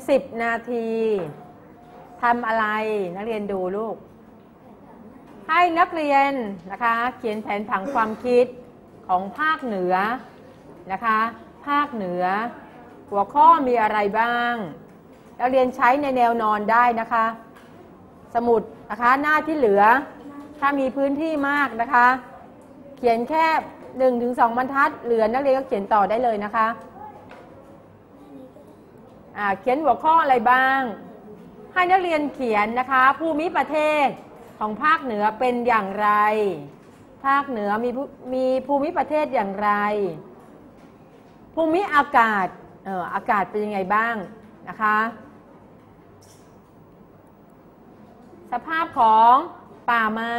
นักเรียน10นาทีทำอะไรนักเรียนดูลูก ให้นักเรียนนะคะ เขียนแผนผังความคิดของภาคเหนือนะคะ ภาคเหนือ หัวข้อมีอะไรบ้าง นักเรียนใช้ในแนวนอนได้นะคะ สมุดนะคะหน้าที่เหลือ ถ้ามีพื้นที่มากนะคะ เขียนแค่1นถึงสบรรทัด เหลือนักเรียนก็เขียนต่อได้เลยนะคะ เขียนหัวข้ออะไรบ้าง ให้นักเรียนเขียนนะคะภูมิประเทศของภาคเหนือเป็นอย่างไร ภาคเหนือมีภูมีภูมิประเทศอย่างไร ภูมิอากาศเอออากาศเป็นยังไงบ้างนะคะ สภาพของป่าไม้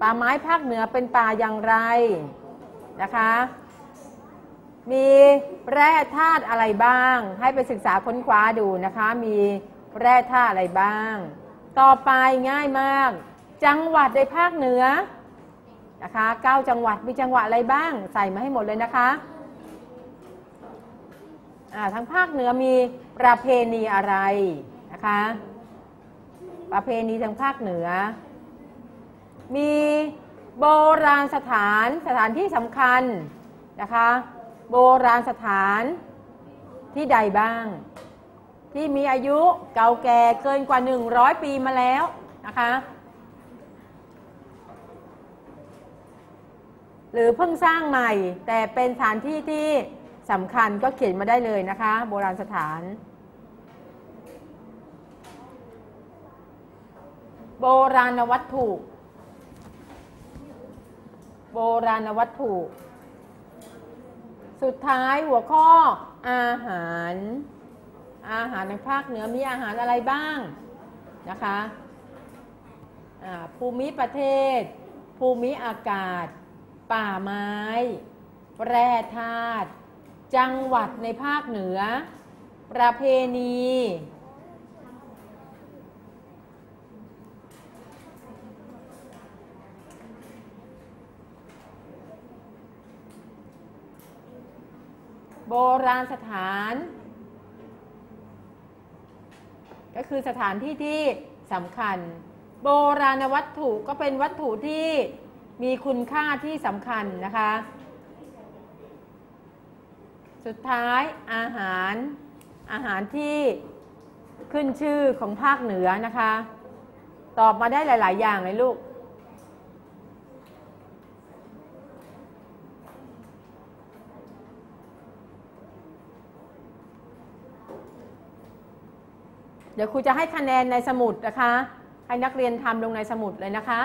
ป่าไม้ภาคเหนือเป็นป่าอย่างไรนะคะ มีแร่ธาตุอะไรบ้าง ให้ไปศึกษาค้นคว้าดูนะคะ มีแร่ธาตุอะไรบ้าง ต่อไปง่ายมาก จังหวัดในภาคเหนือนะคะเก้าจังหวัดมีจังหวัดอะไรบ้าง ใส่มาให้หมดเลยนะคะอ่าทั้งภาคเหนือมีประเพณีอะไรนะคะ ประเพณีทางภาคเหนือ มีโบราณสถานสถานที่สำคัญนะคะ โบราณสถานที่ใดบ้าง ที่มีอายุเก่าแก่เกินกว่า 100 ปีมาแล้วนะคะ หรือเพิ่งสร้างใหม่แต่เป็นสถานที่ที่สำคัญก็เขียนมาได้เลยนะคะ โบราณสถาน โบราณวัตถุ โบราณวัตถุ สุดท้ายหัวข้ออาหาร อาหารในภาคเหนือมีอาหารอะไรบ้างนะคะภูมิประเทศ ภูมิอากาศ ป่าไม้ แร่ธาตุจังหวัดในภาคเหนือ ประเพณี โบราณสถาน ก็คือสถานที่ที่สำคัญ โบราณวัตถุก็เป็นวัตถุที่มีคุณค่าที่สำคัญนะคะ สุดท้ายอาหารอาหารที่ขึ้นชื่อของภาคเหนือนะคะ ตอบมาได้หลาย ๆ อย่างเลยลูก เดี๋ยวครูจะให้คะแนนในสมุดนะคะ ให้นักเรียนทำลงในสมุดเลยนะคะ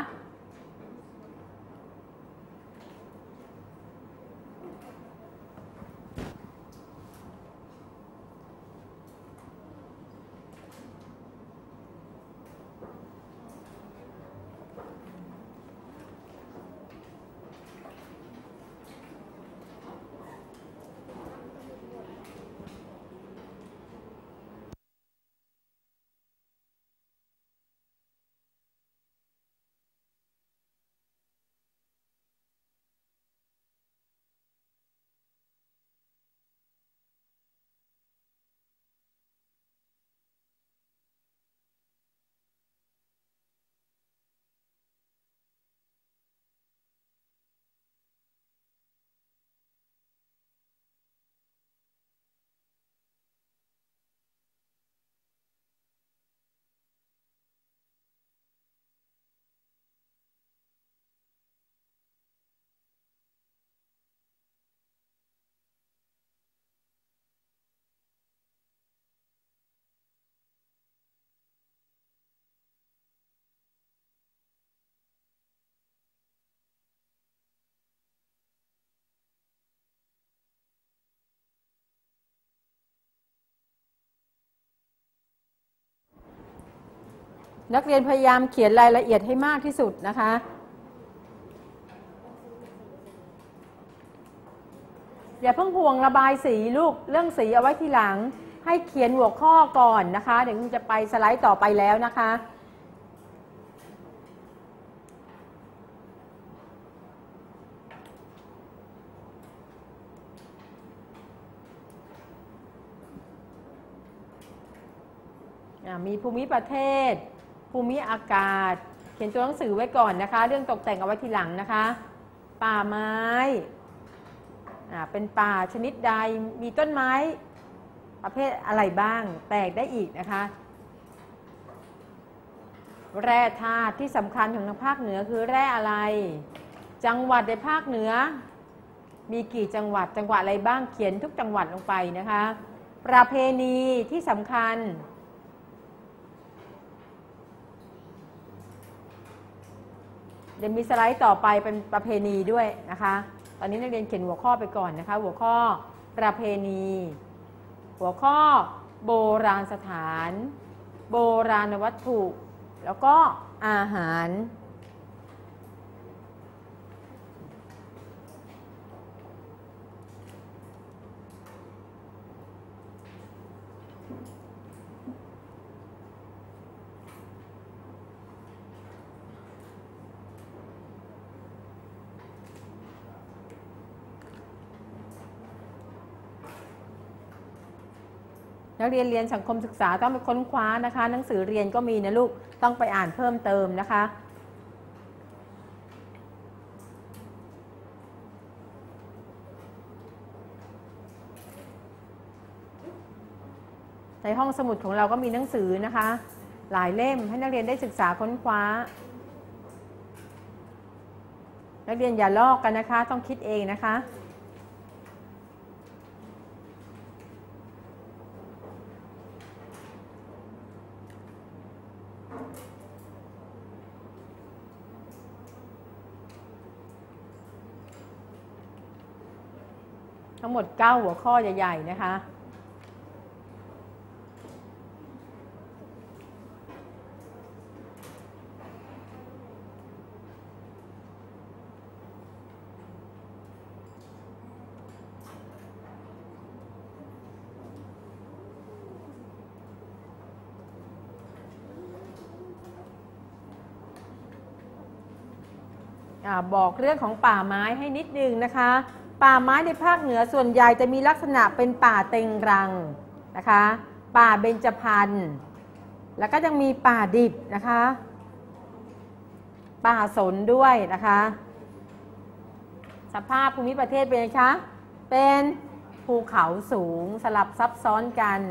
นักเรียนพยายามเขียนรายละเอียดให้มากที่สุดนะคะ อย่าเพิ่งห่วงระบายสีลูกเรื่องสีเอาไว้ทีหลัง ให้เขียนหัวข้อก่อนนะคะ เดี๋ยวคุณจะไปสไลด์ต่อไปแล้วนะคะมีภูมิประเทศ ภูมิอากาศ เขียนตัวหนังสือไว้ก่อนนะคะ เรื่องตกแต่งเอาไว้ทีหลังนะคะ ป่าไม้อะเป็นป่าชนิดใดมีต้นไม้ ประเภทอะไรบ้าง แตกได้อีกนะคะ แร่ธาตุที่สำคัญของทางภาคเหนือคือแร่อะไร จังหวัดในภาคเหนือ มีกี่จังหวัดจังหวัดอะไรบ้างเขียนทุกจังหวัดลงไปนะคะ ประเพณีที่สำคัญ เดี๋ยวมีสไลด์ต่อไปเป็นประเพณีด้วยนะคะ ตอนนี้นักเรียนเขียนหัวข้อไปก่อนนะคะ หัวข้อประเพณี หัวข้อโบราณสถาน โบราณวัตถุ แล้วก็อาหาร นักเรียนเรียนสังคมศึกษาต้องไปค้นคว้านะคะ หนังสือเรียนก็มีนะลูกต้องไปอ่านเพิ่มเติมนะคะในห้องสมุดของเราก็มีหนังสือนะคะ หลายเล่มให้นักเรียนได้ศึกษาค้นคว้า นักเรียนอย่าลอกกันนะคะ ต้องคิดเองนะคะ ทั้งหมด 9 หัวข้อใหญ่ๆ นะคะอาบอกเรื่องของป่าไม้ให้นิดนึงนะคะ ป่าไม้ในภาคเหนือส่วนใหญ่จะมีลักษณะเป็นป่าเต็งรังนะคะ ป่าเบญจพรรณแล้วก็ยังมีป่าดิบนะคะ ป่าสนด้วยนะคะ สภาพภูมิประเทศเป็นไงคะ เป็นภูเขาสูงสลับซับซ้อนกัน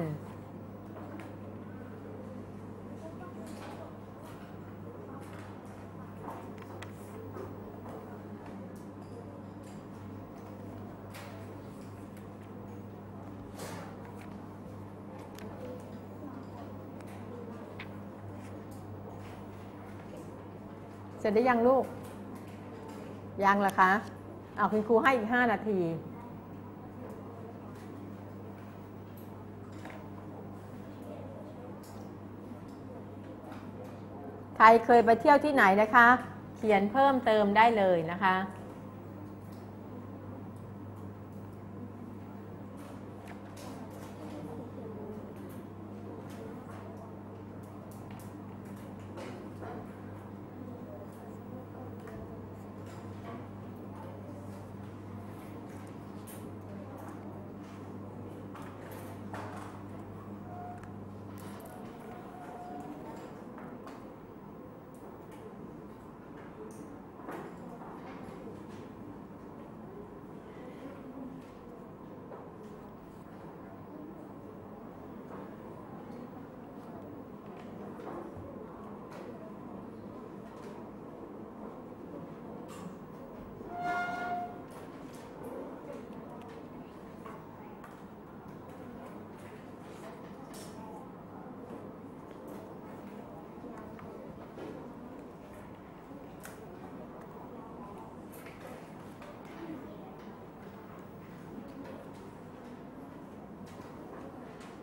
ร็จได้ยังลูก ยังเหรอคะเอาคุณครูให้อีก 5 นาที ใครเคยไปเที่ยวที่ไหนนะคะ เขียนเพิ่มเติมได้เลยนะคะ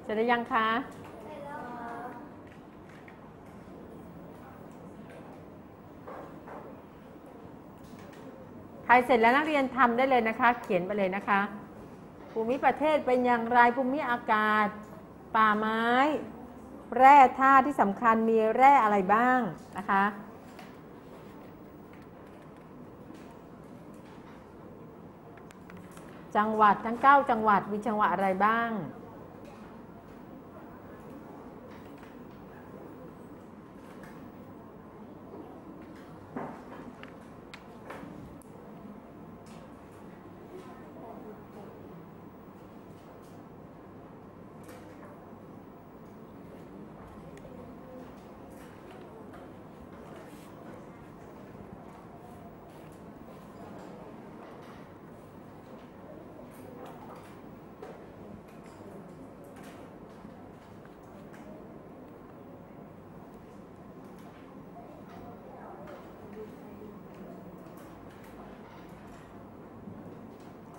เสร็จหรือยังคะใครเสร็จแล้วนักเรียนทำได้เลยนะคะ เขียนไปเลยนะคะ ภูมิประเทศเป็นอย่างไรภูมิอากาศ ป่าไม้ แร่ธาตุที่สำคัญมีแร่อะไรบ้างนะคะจังหวัดทั้ง 9 จังหวัดมีจังหวัดอะไรบ้าง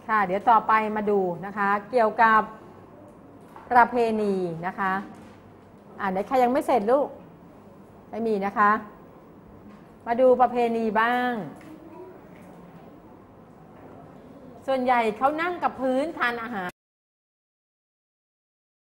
ค่ะ เดี๋ยวต่อไปมาดูนะคะ เกี่ยวกับประเพณีนะคะอ่าไหนใครยังไม่เสร็จลูกไม่มีนะคะ มาดูประเพณีบ้าง ส่วนใหญ่เขานั่งกับพื้นทานอาหาร